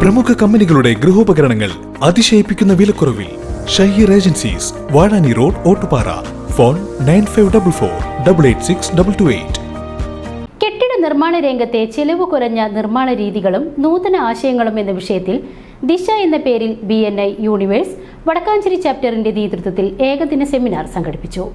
പ്രമുഖ കമ്പനികളുടെ ഗൃഹോപകരണങ്ങൾ അതിശയിപ്പിക്കുന്ന വിലക്കുറവിൽ Shaheer agencies Vazhani road Ottupara. Phone nine five double four double eight six double two eight. കെട്ടിട നിർമ്മാണ രംഗത്തെ ചെലവ് കുറഞ്ഞ നിർമ്മാണ രീതികളും നൂതന ആശയങ്ങളും എന്ന വിഷയത്തിൽ ദിശ എന്ന പേരിൽ B N I Universe Vadakkanchery ചാപ്റ്ററിന്റെ നേതൃത്വത്തിൽ ഏകദിന സെമിനാർ സംഘടിപ്പിച്ചു.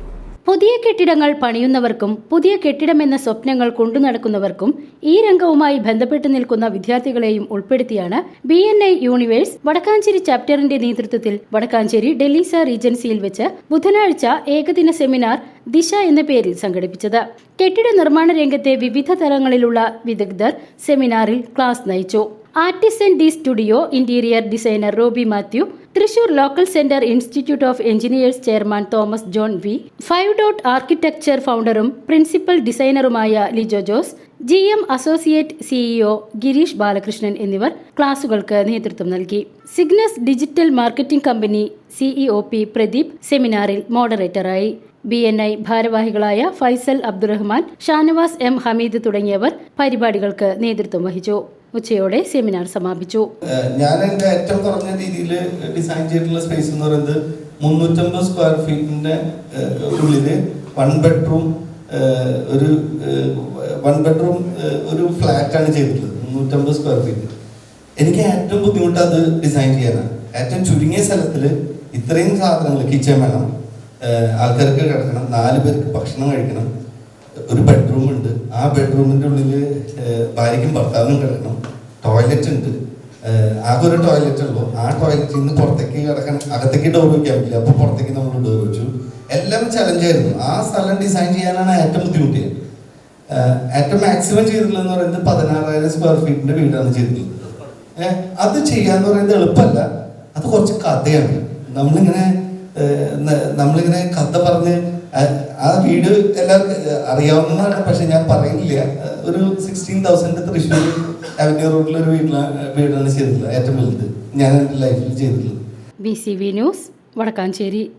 പുതിയ കെട്ടിടങ്ങൾ പണിയുന്നവർക്കും പുതിയ കെട്ടിടമെന്ന സ്വപ്നങ്ങൾ കൊണ്ടു നടക്കുന്നവർക്കും ഈ രംഗവുമായി ബന്ധപ്പെട്ട് നിൽക്കുന്ന വിദ്യാർത്ഥികളെയും ഉൾപ്പെടുത്തിയാണ് B N I Universe Vadakkanchery ചാപ്റ്ററിന്റെ നേതൃത്വത്തിൽ വടക്കാഞ്ചേരി ഡെലീസ റീജൻസിയിൽ വെച്ച് ബുധനാഴ്ച ഏകദിന സെമിനാർ ദിശ എന്ന പേരിൽ സംഘടിപ്പിച്ചത്. കെട്ടിട നിർമ്മാണ രംഗത്തെ വിവിധ തലങ്ങളിലുള്ള വിദഗ്ധർ സെമിനാറിൽ ക്ലാസ് നയിച്ചു. Artisan D Studio interior designer Roby Mathew Thrissur local centre Institute of Engineers chairman Thomas John V five dot architecture ഫൗണ്ടറും principal ഡിസൈനറുമായ Lijo Jose G M associate CEO Girish Balakrishnan എന്നിവർ ക്ലാസുകൾക്ക് നേതൃത്വം നൽകി. Cygnus digital marketing company CEO P Pradeep സെമിനാറിൽ മോഡറേറ്ററായി. B N I ഭാരവാഹികളായ Faisal Abdurahman Shanavas M Hameed തുടങ്ങിയവർ പരിപാടികൾക്ക് നേതൃത്വം വഹിച്ചു. ഉച്ചയോടെ സെമിനാർ സമാപിച്ചു. ഞാൻ എന്റെ ഏറ്റവും കുറഞ്ഞ രീതിയിൽ ഡിസൈൻ ചെയ്തിട്ടുള്ള സ്പേസ് എന്ന് പറയുന്നത് മുന്നൂറ്റമ്പത് സ്ക്വയർ ഫീറ്റിന്റെ ഉള്ളിൽ വൺ ബെഡ്റൂം ഒരു വൺ ബെഡ്റൂം ഒരു ഫ്ലാറ്റ് ആണ് ചെയ്തിട്ടുള്ളത് മുന്നൂറ്റമ്പത് സ്ക്വയർ ഫീറ്റ്. എനിക്ക് ഏറ്റവും ബുദ്ധിമുട്ട് അത് ഡിസൈൻ ചെയ്യാനാണ്. ഏറ്റവും ചുരുങ്ങിയ സ്ഥലത്തിൽ ഇത്രയും സാധനങ്ങൾ കിച്ചൺ വേണം. ആൾക്കാർക്ക് കിടക്കണം. നാല് പേർക്ക് ഭക്ഷണം കഴിക്കണം. ഒരു ബെഡ്റൂം ഉണ്ട്. ആ ബെഡ്റൂമിന്റെ ഉള്ളിൽ ഭാര്യയ്ക്കും ഭർത്താവിനും കിടക്കണം. ടോയ്ലറ്റ് ഉണ്ട്. ആകെ ഒരു ടോയ്ലറ്റ് ഉള്ളൂ. ആ ടോയ്ലറ്റിൽ നിന്ന് പുറത്തേക്ക് കിടക്കണം. അകത്തേക്ക് ഡോർ വയ്ക്കാൻ പറ്റില്ല. അപ്പോൾ പുറത്തേക്ക് നമ്മൾ ഡോർ വെച്ചു. എല്ലാം ചലഞ്ചായിരുന്നു ആ സ്ഥലം ഡിസൈൻ ചെയ്യാനാണ് ഏറ്റവും ബുദ്ധിമുട്ടിയത്. ഏറ്റവും മാക്സിമം ചെയ്തിട്ടുള്ളതെന്ന് പറയുന്നത് പതിനാറായിരം സ്ക്വയർ ഫീറ്റിന്റെ വീടാണ് ചെയ്തിട്ടുള്ളത്. അത് ചെയ്യാന്ന് പറയുന്നത് എളുപ്പമല്ല. അത് കുറച്ച് കഥയാണ്. നമ്മളിങ്ങനെ നമ്മളിങ്ങനെ കഥ പറഞ്ഞ് ആ- വീട് എല്ലാവർക്കും അറിയാവുന്നതാണ് പക്ഷെ ഞാൻ പറയുന്നില്ല. ഒരു സിക്സ്റ്റീൻ തൗസൻഡ് തൃശ്ശൂർ അവന്യൂ റോഡിൽ ഒരു വീട്ടിലാണ് വീടാണ് ചെയ്തിട്ടുള്ളത് ഏറ്റവും വലുത്. ഞാൻ എന്റെ ലൈഫിൽ ചെയ്തിട്ടുള്ളത്. B C V news Vadakkanchery.